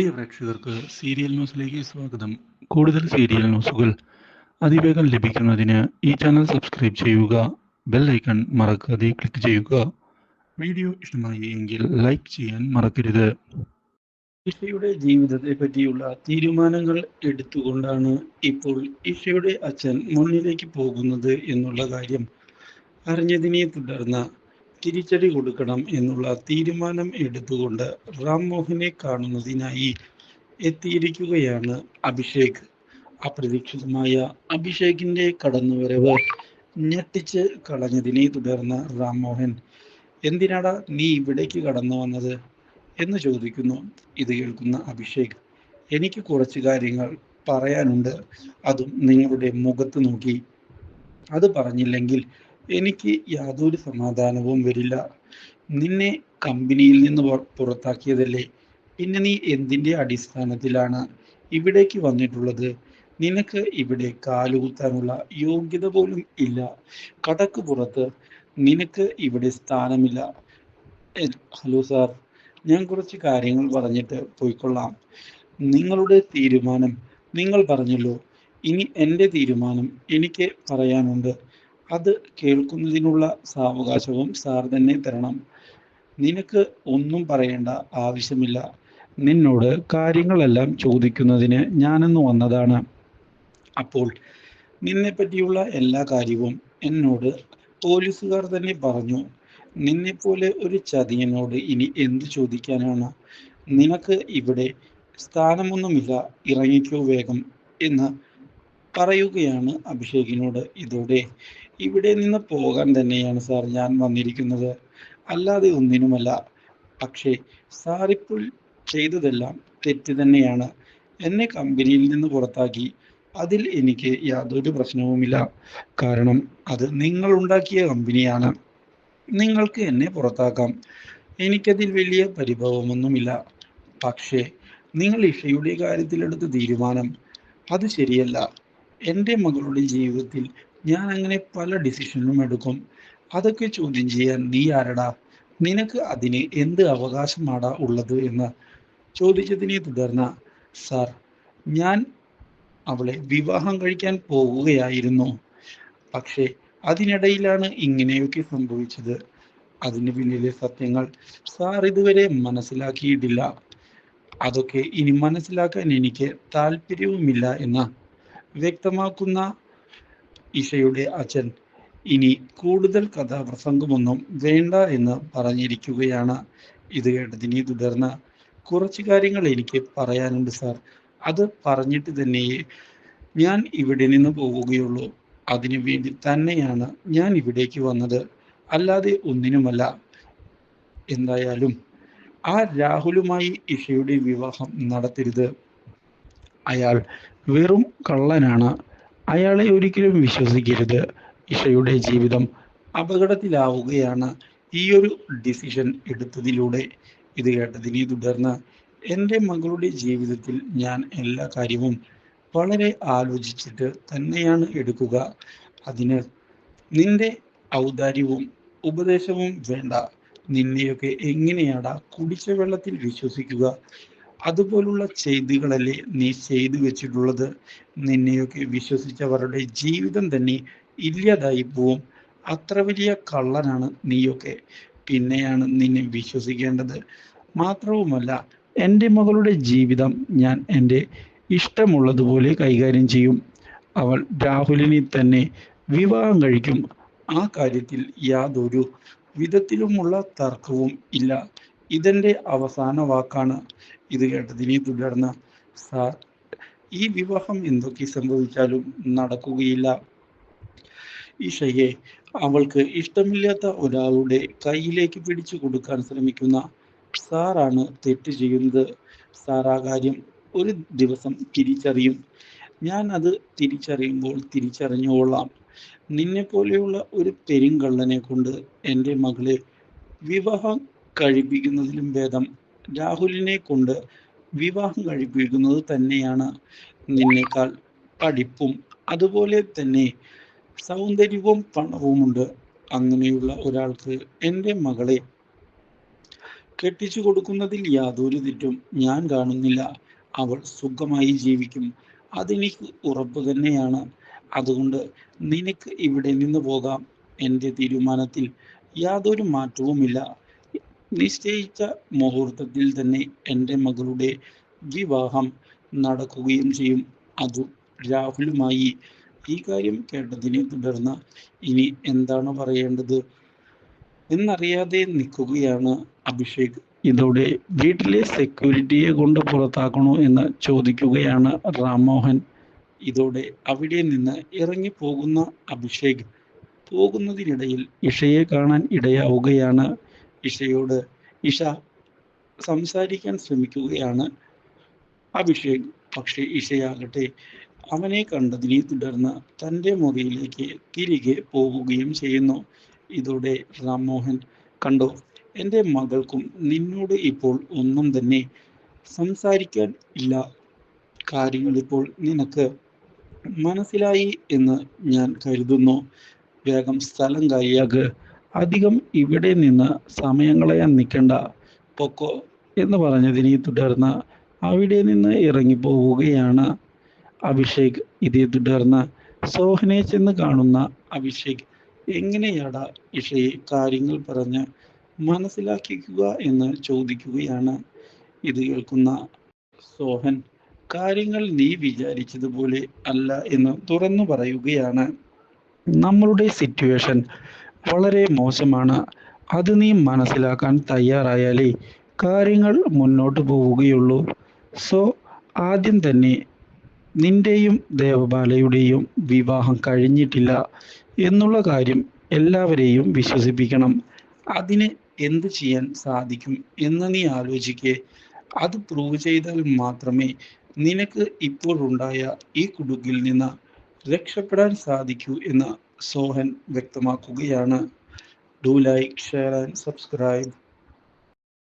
പ്രിയ പ്രേക്ഷകർക്ക് സീരിയൽ ന്യൂസിലേക്ക് സ്വാഗതം. കൂടുതൽ സീരിയൽ ന്യൂസുകൾ അതിവേഗം ലഭിക്കുന്നതിന് ഈ ചാനൽ സബ്സ്ക്രൈബ് ചെയ്യുക ബെൽ ഐക്കൺ മറക്കാതെ ക്ലിക്ക് ചെയ്യുക. വീഡിയോ ഇഷ്ടമായി എങ്കിൽ ലൈക്ക് ചെയ്യാൻ മറക്കരുത്. ഇഷയുടെ ജീവിതത്തെ പറ്റിയുള്ള തീരുമാനങ്ങൾ എടുത്തുകൊണ്ടാണ് ഇപ്പോൾ ഇഷയുടെ അച്ഛൻ മുന്നിലേക്ക് പോകുന്നത് എന്നുള്ള കാര്യം അറിഞ്ഞതിനെ തുടർന്ന് തിരിച്ചടി കൊടുക്കണം എന്നുള്ള തീരുമാനം എടുത്തുകൊണ്ട് റാം മോഹനെ കാണുന്നതിനായി എത്തിയിരിക്കുകയാണ് അഭിഷേക്. അപ്രതീക്ഷിതമായ അഭിഷേകിന്റെ കടന്നുവരവ് ഞെട്ടിച്ച് കളഞ്ഞതിനെ തുടർന്ന് റാം മോഹൻ എന്തിനാടാ നീ ഇവിടേക്ക് കടന്നു വന്നത്? എന്ന് ചോദിക്കുന്നു. ഇത് കേൾക്കുന്ന അഭിഷേക് എനിക്ക് കുറച്ച് കാര്യങ്ങൾ പറയാനുണ്ട്. അതും നിങ്ങളുടെ മുഖത്ത് നോക്കി. അത് പറഞ്ഞില്ലെങ്കിൽ എനിക്ക് യാതൊരു സമാധാനവും വരില്ല. നിന്നെ കമ്പനിയിൽ നിന്ന് പുറത്താക്കിയതല്ലേ? പിന്നെ നീ എന്തിന്റെ അടിസ്ഥാനത്തിലാണ് ഇവിടേക്ക് വന്നിട്ടുള്ളത്? നിനക്ക് ഇവിടെ കാലുകുത്താനുള്ള യോഗ്യത പോലും ഇല്ല. കടക്ക് പുറത്ത് നിനക്ക് ഇവിടെ സ്ഥാനമില്ല. ഹലോ സാർ ഞാൻ കുറച്ച് കാര്യങ്ങൾ പറഞ്ഞിട്ട് പോയിക്കൊള്ളാം. നിങ്ങളുടെ തീരുമാനം നിങ്ങൾ പറഞ്ഞല്ലോ. ഇനി എന്റെ തീരുമാനം എനിക്ക് പറയാനുണ്ട്. അത് കേൾക്കുന്നതിനുള്ള സാവകാശവും സാർ തന്നെ തരണം. നിനക്ക് ഒന്നും പറയേണ്ട ആവശ്യമില്ല. നിന്നോട് കാര്യങ്ങളെല്ലാം ചോദിക്കുന്നതിന് ഞാനെന്ന് വന്നതാണ്. അപ്പോൾ നിന്നെ പറ്റിയുള്ള എല്ലാ കാര്യവും എന്നോട് പോലീസുകാർ തന്നെ പറഞ്ഞു. നിന്നെപ്പോലെ ഒരു ചതിയനോട് ഇനി എന്ത് ചോദിക്കാനാണ്? നിനക്ക് ഇവിടെ സ്ഥാനമൊന്നുമില്ല ഇറങ്ങിക്കോ വേഗം എന്ന് പറയുകയാണ് അഭിഷേകിനോട് ഇതോടെ. ഇവിടെ നിന്ന് പോകാൻ തന്നെയാണ് സാർ ഞാൻ വന്നിരിക്കുന്നത്. അല്ലാതെ ഒന്നിനുമല്ല. പക്ഷേ ഇപ്പോൾ ചെയ്തതെല്ലാം തെറ്റ് തന്നെയാണ്. എന്നെ കമ്പനിയിൽ നിന്ന് പുറത്താക്കി. അതിൽ എനിക്ക് യാതൊരു പ്രശ്നവുമില്ല. കാരണം അത് നിങ്ങൾ ഉണ്ടാക്കിയ കമ്പനിയാണ്. നിങ്ങൾക്ക് എന്നെ പുറത്താക്കാം. എനിക്കതിൽ വലിയ പരിഭവമൊന്നുമില്ല. പക്ഷേ നിങ്ങൾ ഇഷയുടെ കാര്യത്തിലെടുത്ത തീരുമാനം. അത് ശരിയല്ല. എന്റെ മകളുടെ ജീവിതത്തിൽ ഞാൻ അങ്ങനെ പല ഡിസിഷനും എടുക്കും. അതൊക്കെ ചോദ്യം ചെയ്യാൻ നീ ആരടാ? നിനക്ക് അതിന് എന്ത് അവകാശമാടാ ഉള്ളത് എന്ന് ചോദിച്ചതിനെ തുടർന്ന് സാർ ഞാൻ അവളെ വിവാഹം കഴിക്കാൻ പോവുകയായിരുന്നു. പക്ഷേ അതിനിടയിലാണ് ഇങ്ങനെയൊക്കെ സംഭവിച്ചത്. അതിന് പിന്നിലെ സത്യങ്ങൾ സാർ ഇതുവരെ മനസ്സിലാക്കിയിട്ടില്ല. അതൊക്കെ ഇനി മനസ്സിലാക്കാൻ എനിക്ക് താല്പര്യവുമില്ല എന്ന് വ്യക്തമാക്കുന്ന ഇഷയുടെ അച്ഛൻ. ഇനി കൂടുതൽ കഥാപ്രസംഗമൊന്നും വേണ്ട എന്ന് പറഞ്ഞിരിക്കുകയാണ്. ഇത് കേട്ടതിനെ തുടർന്ന് കുറച്ച് കാര്യങ്ങൾ എനിക്ക് പറയാനുണ്ട് സാർ. അത് പറഞ്ഞിട്ട് തന്നെ ഞാൻ ഇവിടെ നിന്ന് പോവുകയുള്ളൂ. അതിനു വേണ്ടി തന്നെയാണ് ഞാൻ ഇവിടേക്ക് വന്നത്. അല്ലാതെ ഒന്നിനുമല്ല. എന്തായാലും ആ രാഹുലുമായി ഇഷയുടെ വിവാഹം നടത്തരുത്. അയാൾ വെറും കള്ളനാണ്. അയാളെ ഒരിക്കലും വിശ്വസിക്കരുത്. ഇഷയുടെ ജീവിതം അപകടത്തിലാവുകയാണ്. ഈ ഒരു ഡിസിഷൻ എടുത്തതിലൂടെ ഇത് കേട്ടതിനെ തുടർന്ന് എന്റെ മകളുടെ ജീവിതത്തിൽ ഞാൻ എല്ലാ കാര്യവും വളരെ ആലോചിച്ചിട്ട് തന്നെയാണ് എടുക്കുക. അതിന് നിന്റെ ഔദാര്യവും ഉപദേശവും വേണ്ട. നിന്നെയൊക്കെ എങ്ങനെയാടാ കുടിച്ച വെള്ളത്തിൽ വിശ്വസിക്കുക? അതുപോലുള്ള ചെയ്തികളല്ലേ നീ ചെയ്തു വെച്ചിട്ടുള്ളത്? നിന്നെയൊക്കെ വിശ്വസിച്ചവരുടെ ജീവിതം തന്നെ ഇല്ലാതായി പോവും. അത്ര വലിയ കള്ളനാണ് നീയൊക്കെ. പിന്നെയാണ് നിന്നെ വിശ്വസിക്കേണ്ടത്. മാത്രവുമല്ല എന്റെ മകളുടെ ജീവിതം ഞാൻ എന്റെ ഇഷ്ടമുള്ളതുപോലെ കൈകാര്യം ചെയ്യും. അവൾ രാഹുലിനെ തന്നെ വിവാഹം കഴിക്കും. ആ കാര്യത്തിൽ യാതൊരു വിധത്തിലുമുള്ള തർക്കവും ഇല്ല. ഇതെന്റെ അവസാന വാക്കാണ് ഇത് കേട്ടതിനെ തുടർന്ന് സാർ ഈ വിവാഹം എന്തൊക്കെ സംഭവിച്ചാലും നടക്കുകയില്ല. ഇഷയെ അവൾക്ക് ഇഷ്ടമില്ലാത്ത ഒരാളുടെ കയ്യിലേക്ക് പിടിച്ചു കൊടുക്കാൻ ശ്രമിക്കുന്ന സാറാണ് തെറ്റ് ചെയ്യുന്നത്. സാർ ആ കാര്യം ഒരു ദിവസം തിരിച്ചറിയും. ഞാൻ അത് തിരിച്ചറിയുമ്പോൾ തിരിച്ചറിഞ്ഞുകൊള്ളാം നിന്നെ പോലെയുള്ള ഒരു പെരുങ്കള്ളനെ കൊണ്ട് എന്റെ മകളെ വിവാഹം കഴിപ്പിക്കുന്നതിലും ഭേദം. രാഹുലിനെ കൊണ്ട് വിവാഹം കഴിപ്പിക്കുന്നത് തന്നെയാണ് നിന്നേക്കാൾ പഠിപ്പും. അതുപോലെ തന്നെ സൗന്ദര്യവും പണവുമുണ്ട്. അങ്ങനെയുള്ള ഒരാൾക്ക് എന്റെ മകളെ കെട്ടിച്ചു കൊടുക്കുന്നതിൽ യാതൊരു തെറ്റും ഞാൻ കാണുന്നില്ല. അവൾ സുഖമായി ജീവിക്കും. അതെനിക്ക് ഉറപ്പ് തന്നെയാണ്. അതുകൊണ്ട് നിനക്ക് ഇവിടെ നിന്ന് പോകാം. എന്റെ തീരുമാനത്തിൽ യാതൊരു മാറ്റവുമില്ല. നിശ്ചയിച്ച മുഹൂർത്തത്തിൽ തന്നെ എന്റെ മകളുടെ വിവാഹം നടക്കുകയും ചെയ്യും. അതു രാഹുലുമായി. ഈ കാര്യം കേട്ടതിനെ തുടർന്ന് ഇനി എന്താണ് പറയേണ്ടത്? എന്നറിയാതെ നിൽക്കുകയാണ് അഭിഷേക്. ഇതോടെ വീട്ടിലെ സെക്യൂരിറ്റിയെ കൊണ്ട് പുറത്താക്കണോ എന്ന് ചോദിക്കുകയാണ് റാംമോഹൻ ഇതോടെ അവിടെ നിന്ന് ഇറങ്ങി പോകുന്ന അഭിഷേക് പോകുന്നതിനിടയിൽ ഇഷയെ കാണാൻ ഇടയാവുകയാണ്. ഇഷയോട് ഇഷ സംസാരിക്കാൻ ശ്രമിക്കുകയാണ്. അഭിഷേക് പക്ഷേ ഇഷയാകട്ടെ അവനെ കണ്ടതിനെ തുടർന്ന് തന്റെ മുറിയിലേക്ക് തിരികെ പോവുകയും ചെയ്യുന്നു. ഇതോടെ രാംമോഹൻ കണ്ടോ എന്റെ മകൾക്കും നിന്നോട് ഇപ്പോൾ ഒന്നും തന്നെ സംസാരിക്കാൻ ഇല്ല. കാര്യങ്ങൾ ഇപ്പോൾ നിനക്ക് മനസ്സിലായി എന്ന് ഞാൻ കരുതുന്നു. വേഗം സ്ഥലം കൈയാക് അധികം ഇവിടെ നിന്ന് സമയം കളയാൻ നിൽക്കണ്ട പൊക്കോ എന്ന് പറഞ്ഞതിനെ തുടർന്ന് അവിടെ നിന്ന് ഇറങ്ങിപ്പോവുകയാണ് അഭിഷേക്. ഇതേ തുടർന്ന് സോഹനെ ചെന്ന് കാണുന്ന അഭിഷേക് എങ്ങനെയാടാ ഇഷയെ കാര്യങ്ങൾ പറഞ്ഞ് മനസ്സിലാക്കിക്കുക എന്ന് ചോദിക്കുകയാണ്. ഇത് കേൾക്കുന്ന സോഹൻ കാര്യങ്ങൾ നീ വിചാരിച്ചതുപോലെ അല്ല എന്ന് തുറന്നു പറയുകയാണ്. നമ്മളുടെ സിറ്റുവേഷൻ വളരെ മോശമാണ്. അത് നീ മനസ്സിലാക്കാൻ തയ്യാറായാലേ കാര്യങ്ങൾ മുന്നോട്ട് പോവുകയുള്ളൂ. സോ ആദ്യം തന്നെ നിന്റെയും ദേവബാലയുടെയും വിവാഹം കഴിഞ്ഞിട്ടില്ല എന്നുള്ള കാര്യം എല്ലാവരെയും വിശ്വസിപ്പിക്കണം. അതിന് എന്ത് ചെയ്യാൻ സാധിക്കും എന്ന് നീ ആലോചിക്കേ. അത് പ്രൂവ് ചെയ്താൽ മാത്രമേ നിനക്ക് ഇപ്പോഴുണ്ടായ ഈ കുടുക്കിൽ നിന്ന് രക്ഷപ്പെടാൻ സാധിക്കൂ എന്ന് സോഹൻ വ്യക്തമാക്കുകയാണ്. Do like share and subscribe